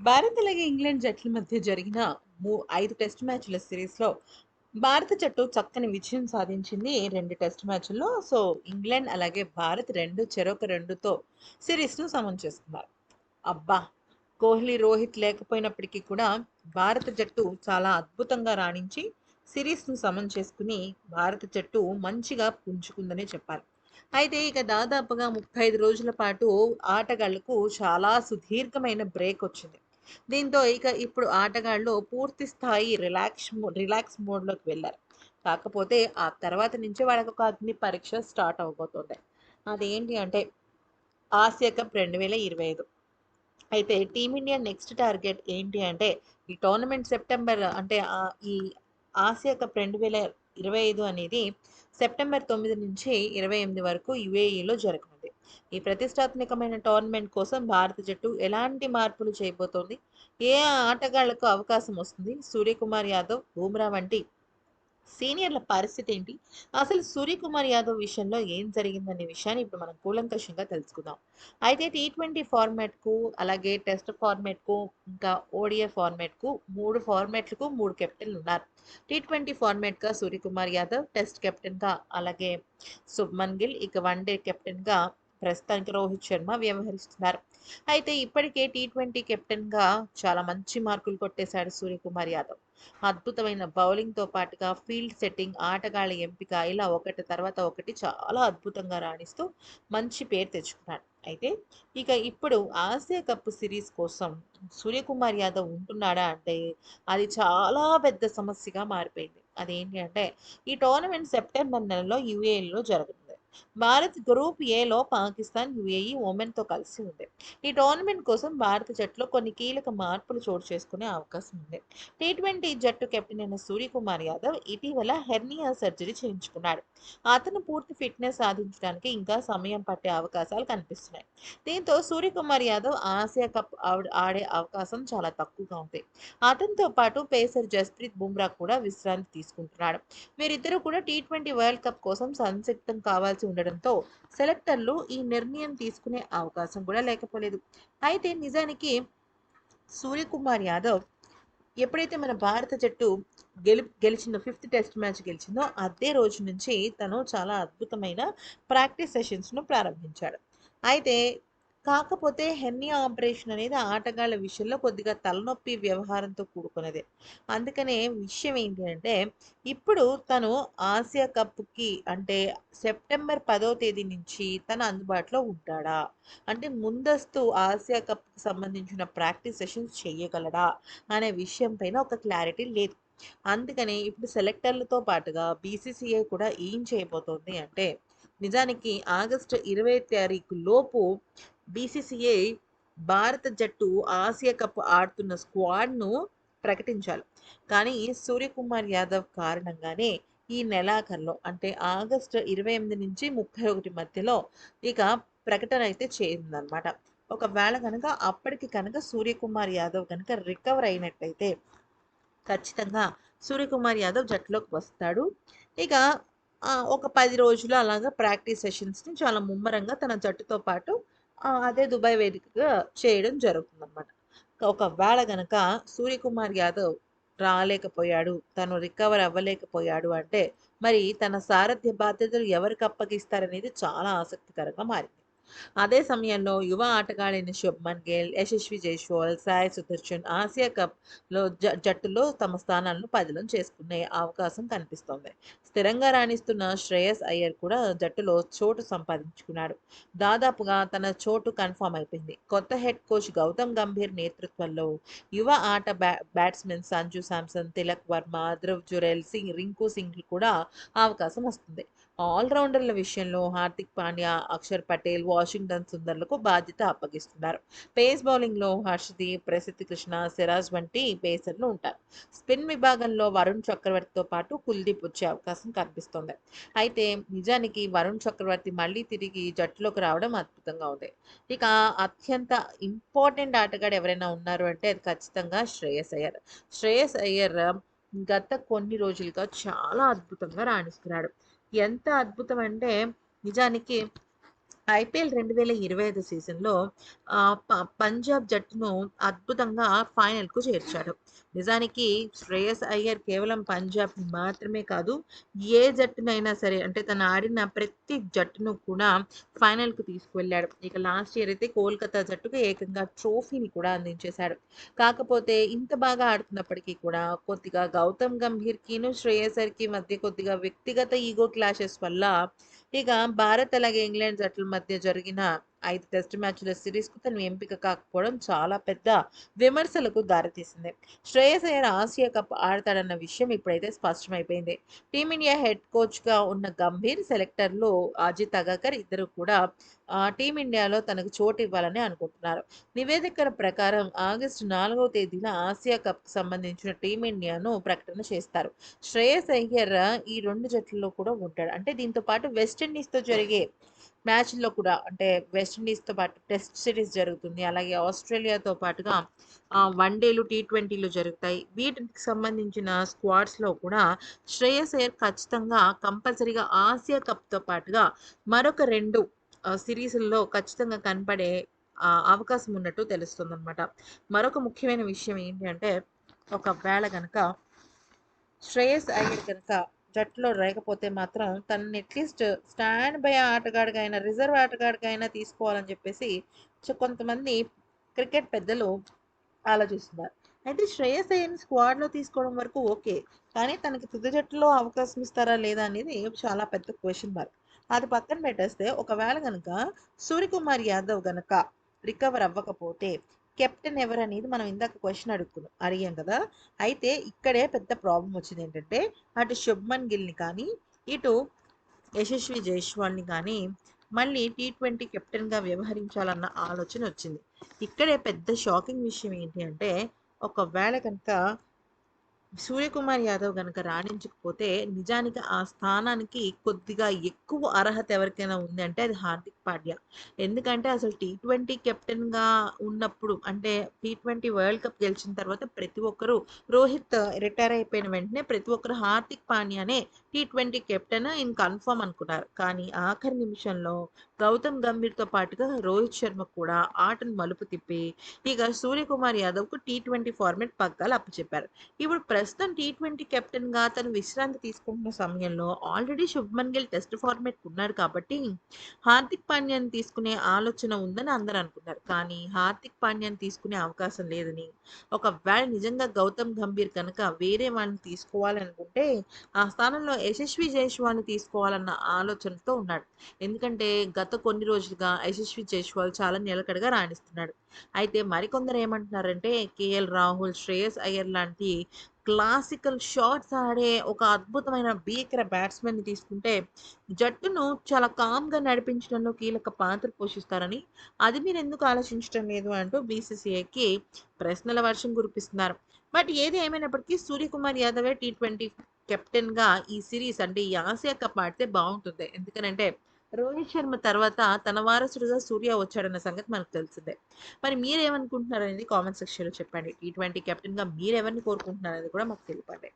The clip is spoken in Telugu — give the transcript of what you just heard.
భారత్ అలాగే ఇంగ్లాండ్ జట్ల మధ్య జరిగిన మూ ఐదు టెస్ట్ మ్యాచ్ల సిరీస్లో భారత జట్టు చక్కని విజయం సాధించింది. రెండు టెస్ట్ మ్యాచ్ల్లో సో ఇంగ్లాండ్ అలాగే భారత్ రెండు చెరొక రెండుతో సిరీస్ను సమం చేసుకున్నారు. అబ్బా! కోహ్లీ రోహిత్ లేకపోయినప్పటికీ కూడా భారత జట్టు చాలా అద్భుతంగా రాణించి సిరీస్ను సమం చేసుకుని భారత జట్టు మంచిగా పుంజుకుందనే చెప్పాలి. అయితే ఇక దాదాపుగా ముప్పై ఐదు రోజుల పాటు ఆటగాళ్ళకు చాలా సుదీర్ఘమైన బ్రేక్ వచ్చింది. దీంతో ఇక ఇప్పుడు ఆటగాళ్ళు పూర్తి స్థాయి రిలాక్స్ రిలాక్స్ మోడ్లోకి వెళ్ళారు. కాకపోతే ఆ తర్వాత నుంచి వాళ్ళకు ఒక అగ్ని పరీక్ష స్టార్ట్ అవబోతుంది అదేంటి అంటే ఆసియా కప్ రెండు వేల ఇరవై ఐదు. అయితే టీమిండియా నెక్స్ట్ టార్గెట్ ఏంటి అంటే ఈ టోర్నమెంట్ సెప్టెంబర్ అంటే ఈ ఆసియా కప్ రెండు వేల ఇరవై ఐదు అనేది సెప్టెంబర్ తొమ్మిది నుంచి ఇరవై ఎనిమిది వరకు యుఏఈలో జరగనుంది. ఈ ప్రతిష్టాత్మకమైన టోర్నమెంట్ కోసం భారత జట్టు ఎలాంటి మార్పులు చేయబోతోంది? ఏ ఆటగాళ్ళకు అవకాశం వస్తుంది? సూర్యకుమార్ యాదవ్ బూమ్రా వంటి సీనియర్ల పరిస్థితి ఏంటి? అసలు సూర్యకుమార్ యాదవ్ విషయంలో ఏం జరిగిందనే విషయాన్ని ఇప్పుడు మనం కూలంకషంగా తెలుసుకుందాం. అయితే టీ ట్వంటీ ఫార్మాట్కు అలాగే టెస్ట్ ఫార్మాట్కు ఇంకా ఓడిఏ ఫార్మాట్కు మూడు ఫార్మాట్లకు మూడు కెప్టెన్లు ఉన్నారు. టీ ట్వంటీ ఫార్మాట్గా సూర్యకుమార్ యాదవ్ టెస్ట్ కెప్టెన్గా అలాగే శుభ్మన్ గిల్ ఇక వన్ డే కెప్టెన్గా ప్రస్తుతానికి రోహిత్ శర్మ వ్యవహరిస్తున్నారు. అయితే ఇప్పటికే టీ ట్వంటీ కెప్టెన్గా చాలా మంచి మార్కులు కొట్టేశాడు సూర్యకుమార్ యాదవ్. అద్భుతమైన బౌలింగ్తో పాటుగా ఫీల్డ్ సెట్టింగ్ ఆటగాళ్ళ ఎంపిక ఇలా ఒకటి తర్వాత ఒకటి చాలా అద్భుతంగా రాణిస్తూ మంచి పేరు తెచ్చుకున్నాడు. అయితే ఇక ఇప్పుడు ఆసియా కప్ సిరీస్ కోసం సూర్యకుమార్ యాదవ్ ఉంటున్నాడా అంటే అది చాలా పెద్ద సమస్యగా మారిపోయింది. అదేంటి అంటే ఈ టోర్నమెంట్ సెప్టెంబర్ నెలలో యూఏలో జరగదు భారత్ గ్రూప్ ఏలో పాకిస్తాన్ యుఏఈ ఒమెన్తో కలిసి ఉంది. ఈ టోర్నమెంట్ కోసం భారత జట్టులో కొన్ని కీలక మార్పులు చోటు చేసుకునే అవకాశం ఉంది. టీ ట్వంటీ జట్టు కెప్టెన్ అయిన సూర్యకుమార్ యాదవ్ ఇటీవల హెర్నియా సర్జరీ చేయించుకున్నాడు. అతను పూర్తి ఫిట్నెస్ సాధించడానికి ఇంకా సమయం పట్టే అవకాశాలు కనిపిస్తున్నాయి. దీంతో సూర్యకుమార్ యాదవ్ ఆసియా కప్ ఆడే అవకాశం చాలా తక్కువగా ఉంది. అతనితో పాటు పేసర్ జస్ప్రీత్ బుమ్రా కూడా విశ్రాంతి తీసుకుంటున్నాడు. వీరిద్దరూ కూడా టీ ట్వంటీ వరల్డ్ కప్ కోసం సంసిద్ధం కావాల్సి ఉండడంతో సెలెక్టర్లు ఈ నిర్ణయం తీసుకునే అవకాశం కూడా లేకపోలేదు. అయితే నిజానికి సూర్యకుమార్ యాదవ్ ఎప్పుడైతే మన భారత జట్టు గెలు గెలిచిందో ఫిఫ్త్ టెస్ట్ మ్యాచ్ గెలిచిందో అదే రోజు నుంచి తను చాలా అద్భుతమైన ప్రాక్టీస్ సెషన్స్ను ప్రారంభించాడు. అయితే కాకపోతే హెర్నియా ఆపరేషన్ అనేది ఆటగాళ్ళ విషయంలో కొద్దిగా తలనొప్పి వ్యవహారంతో కూడుకున్నదే. అందుకనే విషయం ఏంటి అంటే ఇప్పుడు తను ఆసియా కప్కి అంటే సెప్టెంబర్ పదో తేదీ నుంచి తన అందుబాటులో ఉంటాడా? అంటే ముందస్తు ఆసియా కప్కి సంబంధించిన ప్రాక్టీస్ సెషన్స్ చేయగలడా? అనే విషయం పైన ఒక క్లారిటీ లేదు. అందుకనే ఇప్పుడు సెలెక్టర్లతో పాటుగా బీసీసీఐ కూడా ఏం చేయబోతోంది అంటే నిజానికి ఆగస్టు ఇరవై తారీఖు లోపు బీసీసీఐ భారత జట్టు ఆసియా కప్ ఆడుతున్న స్క్వాడ్ను ప్రకటించాలి. కానీ సూర్యకుమార్ యాదవ్ కారణంగానే ఈ నెలాఖరులో అంటే ఆగస్టు ఇరవై ఎనిమిది నుంచి ముప్పై ఒకటి మధ్యలో ఇక ప్రకటన అయితే చేరిందనమాట ఒకవేళ కనుక అప్పటికి కనుక సూర్యకుమార్ యాదవ్ కనుక రికవర్ అయినట్టయితే ఖచ్చితంగా సూర్యకుమార్ యాదవ్ జట్టులోకి వస్తాడు. ఇక ఒక పది రోజులు అలాగా ప్రాక్టీస్ సెషన్స్ని చాలా ముమ్మరంగా తన జట్టుతో పాటు అదే దుబాయ్ వేదికగా చేయడం జరుగుతుందన్నమాట. ఒకవేళ గనక సూర్యకుమార్ యాదవ్ రాలేకపోయాడు తను రికవర్ అవ్వలేకపోయాడు అంటే మరి తన సారథ్య బాధ్యతలు ఎవరికి అప్పగిస్తారనేది చాలా ఆసక్తికరంగా మారింది. అదే సమయంలో యువ ఆటగాడైన శుభ్మన్ గేల్ యశస్వి జైస్వాల్ సాయి సుదర్శన్ ఆసియా కప్లో జట్టులో తమ స్థానాలను పదిలం చేసుకునే అవకాశం కనిపిస్తోంది. స్థిరంగా రాణిస్తున్న శ్రేయస్ అయ్యర్ కూడా జట్టులో చోటు సంపాదించుకున్నాడు. దాదాపుగా తన చోటు కన్ఫామ్ అయిపోయింది. కొత్త హెడ్ కోచ్ గౌతమ్ గంభీర్ నేతృత్వంలో యువ ఆట బ్యా బ్యాట్స్మెన్ సంజు శాంసన్ తిలక్ వర్మ ధ్రువ్ జురెల్ సింగ్ రింకు సింగ్ కూడా అవకాశం వస్తుంది. ఆల్రౌండర్ల విషయంలో హార్దిక్ పాండ్యా అక్షర్ పటేల్ వాషింగ్టన్ సుందర్లకు బాధ్యత అప్పగిస్తున్నారు. పేస్ బౌలింగ్లో హర్షదీప్ ప్రసిద్ధి కృష్ణ సిరాజ్ వంటి పేసర్లు ఉంటారు. స్పిన్ విభాగంలో వరుణ్ చక్రవర్తితో పాటు కుల్దీప్ వచ్చే అవకాశం కనిపిస్తోంది. అయితే నిజానికి వరుణ్ చక్రవర్తి మళ్ళీ తిరిగి జట్టులోకి రావడం అద్భుతంగా ఉంది. ఇక అత్యంత ఇంపార్టెంట్ ఆటగాడు ఎవరైనా ఉన్నారు అంటే అది ఖచ్చితంగా శ్రేయస్ అయ్యర్. శ్రేయస్ అయ్యర్ గత కొన్ని రోజులుగా చాలా అద్భుతంగా రాణిస్తున్నాడు. ఎంత అద్భుతం అంటే నిజానికి ఐపీఎల్ రెండు వేల ఇరవై ఐదు సీజన్లో పంజాబ్ జట్టును అద్భుతంగా ఫైనల్‌కు చేర్చాడు. నిజానికి శ్రేయస్ అయ్యర్ కేవలం పంజాబ్ మాత్రమే కాదు, ఏ జట్టునైనా సరే అంటే తను ఆడిన ప్రతి జట్టును కూడా ఫైనల్‌కు తీసుకువెళ్ళాడు. ఇక లాస్ట్ ఇయర్ అయితే కోల్‌కతా జట్టుకు ఏకంగా ట్రోఫీని కూడా అందించేశాడు. కాకపోతే ఇంత బాగా ఆడుతున్నప్పటికీ కూడా కొద్దిగా గౌతమ్ గంభీర్‌కిను, శ్రేయస్ అయ్యర్‌కి మధ్య కొద్దిగా వ్యక్తిగత ఈగో క్లాషెస్ వల్ల ఇక భారత్ అలాగే ఇంగ్లాండ్ జట్ల మధ్య మధ్య జరిగిన ఐదు టెస్ట్ మ్యాచ్‌ల సిరీస్‌కు తను ఎంపిక కాకపోవడం చాలా పెద్ద విమర్శలకు దారితీసింది. శ్రేయస్ అయ్యర్ ఆసియా కప్ ఆడతాడన్న విషయం ఇప్పుడైతే స్పష్టమైపోయింది. టీమిండియా హెడ్ కోచ్‌గా ఉన్న గంభీర్, సెలెక్టర్లు అజిత్ అగకర్ ఇద్దరు కూడా టీమిండియాలో తనకు చోటు ఇవ్వాలని అనుకుంటున్నారు. నివేదికల ప్రకారం ఆగస్టు నాలుగవ తేదీన ఆసియా కప్కు సంబంధించిన టీమిండియాను ప్రకటన చేస్తారు. శ్రేయస్ అయ్యర్ ఈ రెండు జట్లలో కూడా ఉంటాడు. అంటే దీంతో పాటు వెస్టిండీస్‌తో జరిగే మ్యాచ్‌ల్లో కూడా అంటే వెస్టిండీస్‌తో పాటు టెస్ట్ సిరీస్ జరుగుతుంది. అలాగే ఆస్ట్రేలియాతో పాటుగా వన్ డేలు టీ ట్వంటీలు జరుగుతాయి. వీటికి సంబంధించిన స్క్వాడ్స్‌లో కూడా శ్రేయస్ అయ్యర్ ఖచ్చితంగా కంపల్సరీగా ఆసియా కప్‌తో పాటుగా మరొక 2 ఆహ్, సిరీసుల్లో ఖచ్చితంగా కనపడే అవకాశం ఉన్నట్టు తెలుస్తుంది అనమాట మరొక ముఖ్యమైన విషయం ఏంటి అంటే ఒకవేళ కనుక శ్రేయస్ అయ్యర్ కనుక జట్టులో రాకపోతే మాత్రం తనని అట్‌లీస్ట్ స్టాండ్ బై ఆటగాడికైనా రిజర్వ్ ఆటగాడికైనా తీసుకోవాలని చెప్పేసి కొంతమంది క్రికెట్ పెద్దలు ఆలోచిస్తున్నారు. అయితే శ్రేయస్ అయ్యని స్క్వాడ్‌లో తీసుకోవడం వరకు ఓకే. కానీ తనకి తుది జట్టులో అవకాశం ఇస్తారా లేదా అనేది చాలా పెద్ద క్వశ్చన్ మార్క్. అది పక్కన పెట్టేస్తే ఒకవేళ కనుక సూర్యకుమార్ యాదవ్ గనక రికవర్ అవ్వకపోతే కెప్టెన్ ఎవరనేది మనం ఇందాక క్వశ్చన్ అడుక్కున్నాం అడిగాం కదా! అయితే ఇక్కడే పెద్ద ప్రాబ్లెమ్ వచ్చింది ఏంటంటే అటు శుభ్మన్ గిల్‌ని కానీ, ఇటు యశస్వి జైస్వాల్‌ని కానీ మళ్ళీ టీ20 కెప్టెన్‌గా వ్యవహరించాలన్న ఆలోచన వచ్చింది. ఇక్కడే పెద్ద షాకింగ్ విషయం ఏంటి అంటే ఒకవేళ కనుక సూర్యకుమార్ యాదవ్ గనక రాణించకపోతే నిజానికి ఆ స్థానానికి కొద్దిగా ఎక్కువ అర్హత ఎవరికైనా ఉంది అంటే అది హార్దిక్ పాండ్యా. ఎందుకంటే అసలు టీ20 కెప్టెన్‌గా ఉన్నప్పుడు అంటే టీ20 వరల్డ్ కప్ గెలిచిన తర్వాత ప్రతి ఒక్కరు రోహిత్ రిటైర్ అయిపోయిన వెంటనే ప్రతి ఒక్కరు హార్దిక్ పాండ్యానే టీ20 కెప్టెన్ ఇన్ కన్ఫర్మ్ అనుకున్నారు. కానీ ఆఖరి నిమిషంలో గౌతమ్ గంభీర్‌తో పాటుగా రోహిత్ శర్మ కూడా ఆటను మలుపు తిప్పి ఇక సూర్యకుమార్ యాదవ్‌కు టీ20 ఫార్మాట్ పగ్గాలు అప్పచెప్పారు. ఇప్పుడు ప్రస్తుతం టీ20 కెప్టెన్‌గా తను విశ్రాంతి తీసుకుంటున్న సమయంలో ఆల్రెడీ శుభ్మన్ గిల్ టెస్ట్ ఫార్మాట్‌కి ఉన్నాడు కాబట్టి హార్దిక్ పాండ్యాన్ని తీసుకునే ఆలోచన ఉందని అందరూ అనుకున్నారు. కానీ హార్దిక్ పాండ్యాన్ని తీసుకునే అవకాశం లేదని, ఒకవేళ నిజంగా గౌతమ్ గంభీర్ కనుక వేరే వాడిని తీసుకోవాలనుకుంటే ఆ స్థానంలో యశస్వి జైస్వాల్‌ని తీసుకోవాలన్న ఆలోచనతో ఉన్నాడు. ఎందుకంటే గత కొన్ని రోజులుగా యశస్వి జైస్వాల్ చాలా నిలకడగా రాణిస్తున్నాడు. అయితే మరికొందరు ఏమంటున్నారంటే కేఎల్ రాహుల్, శ్రేయస్ అయ్యర్ లాంటి క్లాసికల్ షాట్స్ ఆడే ఒక అద్భుతమైన భీకర బ్యాట్స్‌మెన్‌ని తీసుకుంటే జట్టును చాలా కామ్‌గా నడిపించడంలో కీలక పాత్ర పోషిస్తారని, అది మీరు ఎందుకు ఆలోచించడం లేదు అంటూ బీసీసీఐకి ప్రశ్నల వర్షం కురిపిస్తున్నారు. బట్ ఏది ఏమైనప్పటికీ సూర్యకుమార్ యాదవే టీ20 కెప్టెన్‌గా ఈ సిరీస్ అంటే ఈ ఆసియా కప్ ఆడితే బాగుంటుంది ఎందుకనంటే రోహిత్ శర్మ తర్వాత తన వారసుడుగా సూర్య వచ్చాడన్న సంగతి మనకు తెలిసిందే. మరి మీరేమనుకుంటున్నారనేది కామెంట్ సెక్షన్‌లో చెప్పండి. టీ20 కెప్టెన్‌గా మీరెవరిని కోరుకుంటున్నారనేది కూడా మాకు తెలిపండి